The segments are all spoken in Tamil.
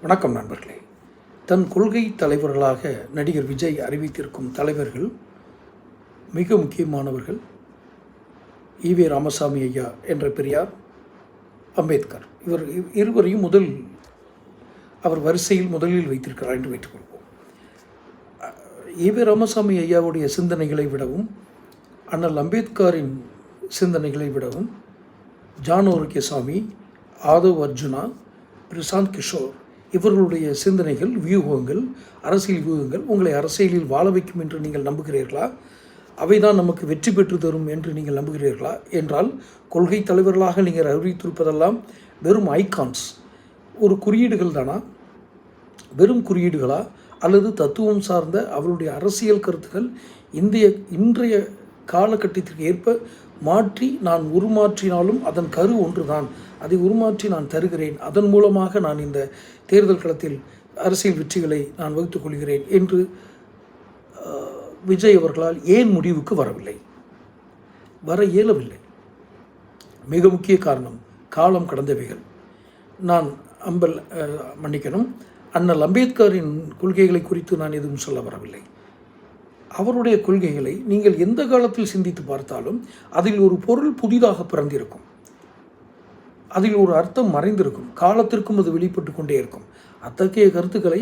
வணக்கம் நண்பர்களே. தன் கொள்கை தலைவர்களாக நடிகர் விஜய் அறிவித்திருக்கும் தலைவர்கள் மிக முக்கியமானவர்கள் ஈவே ராமசாமி ஐயா என்ற பெரியார் அம்பேத்கர். இவர் இ- இருவரையும் முதல் அவர் வரிசையில் முதலில் வைத்திருக்கிறார் என்று வைத்துக்கொள்வோம். ஈவே ராமசாமி ஐயாவுடைய சிந்தனைகளை விடவும் அண்ணல் அம்பேத்கரின் சிந்தனைகளை விடவும் ஜான் ஓருகேசாமி ஆதவ் அர்ஜுனா பிரசாந்த் கிஷோர் இவர்களுடைய சிந்தனைகள் வியூகங்கள் அரசியல் வியூகங்கள் உங்களை அரசியலில் வாழ வைக்கும் என்று நீங்கள் நம்புகிறீர்களா? அவைதான் நமக்கு வெற்றி பெற்று தரும் என்று நீங்கள் நம்புகிறீர்களா? என்றால் கொள்கை தலைவர்களாக நீங்கள் அறிவித்திருப்பதெல்லாம் வெறும் ஐகான்ஸ் ஒரு குறியீடுகள் தானா? வெறும் குறியீடுகளா? அல்லது தத்துவம் சார்ந்த அவருடைய அரசியல் கருத்துக்கள் இந்திய இன்றைய காலகட்டத்திற்கு ஏற்ப மாற்றி நான் உருமாற்றினாலும் அதன் கரு ஒன்றுதான். அதை உருமாற்றி நான் தருகிறேன். அதன் மூலமாக நான் இந்த தேர்தல் களத்தில் அரசியல் வெற்றிகளை நான் வகுத்துக் கொள்கிறேன் என்று விஜய் அவர்களால் ஏன் முடிவுக்கு வரவில்லை? வர இயலவில்லை. மிக முக்கிய காரணம் காலம் கடந்தவைகள். நான் அம்பல் மன்னிக்கணும் அண்ணல் அம்பேத்கரின் கொள்கைகளை குறித்து நான் எதுவும் சொல்ல வரவில்லை. அவருடைய கொள்கைகளை நீங்கள் எந்த காலத்தில் சிந்தித்து பார்த்தாலும் அதில் ஒரு பொருள் புதிதாக பிறந்திருக்கும். அதில் ஒரு அர்த்தம் மறைந்திருக்கும். காலத்திற்கும் அது வெளிப்பட்டு கொண்டே இருக்கும். அத்தகைய கருத்துக்களை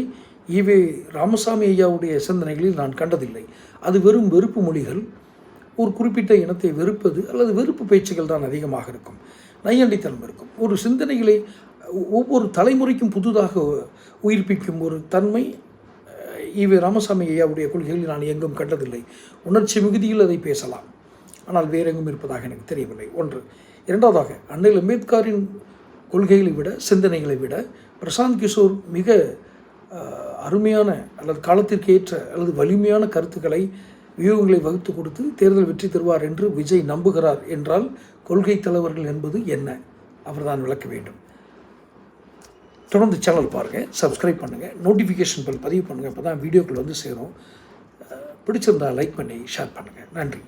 ஈவே ராமசாமி ஐயாவுடைய சிந்தனைகளில் நான் கண்டதில்லை. அது வெறும் வெறுப்பு மொழிகள். ஒரு குறிப்பிட்ட இனத்தை வெறுப்பது அல்லது வெறுப்பு பேச்சுகள் தான் அதிகமாக இருக்கும். நையண்டித்தனம் இருக்கும். ஒரு சிந்தனைகளை ஒவ்வொரு தலைமுறைக்கும் புதுதாக உயிர்ப்பிக்கும் ஒரு தன்மை அஹ், ஈவே ராமசாமி ஐயாவுடைய கொள்கைகளில் நான் எங்கும் கண்டதில்லை. உணர்ச்சி மிகுதியில் அதை பேசலாம். ஆனால் வேறெங்கும் இருப்பதாக எனக்கு தெரியவில்லை. ஒன்று இரண்டாவதாக அண்ணல் அம்பேத்கரின் கொள்கைகளை விட சிந்தனைகளை விட பிரசாந்த் கிஷோர் மிக அருமையான அல்லது காலத்திற்கு ஏற்ற அல்லது வலிமையான கருத்துக்களை வியூகங்களை வகுத்து கொடுத்து தேர்தல் வெற்றி தருவார் என்று விஜய் நம்புகிறார் என்றால் கொள்கை தலைவர்கள் என்பது என்ன? அவர்தான் விளக்க வேண்டும். தொடர்ந்து சேனல் பாருங்கள் சப்ஸ்கிரைப் பண்ணுங்கள் நோட்டிஃபிகேஷன் பெல் பதிவு பண்ணுங்கள் அப்போ தான் வீடியோக்கள் வந்து சேரும். பிடிச்சிருந்தால் பிடிச்சிருந்தா லைக் பண்ணி ஷேர் பண்ணுங்கள் நன்றி.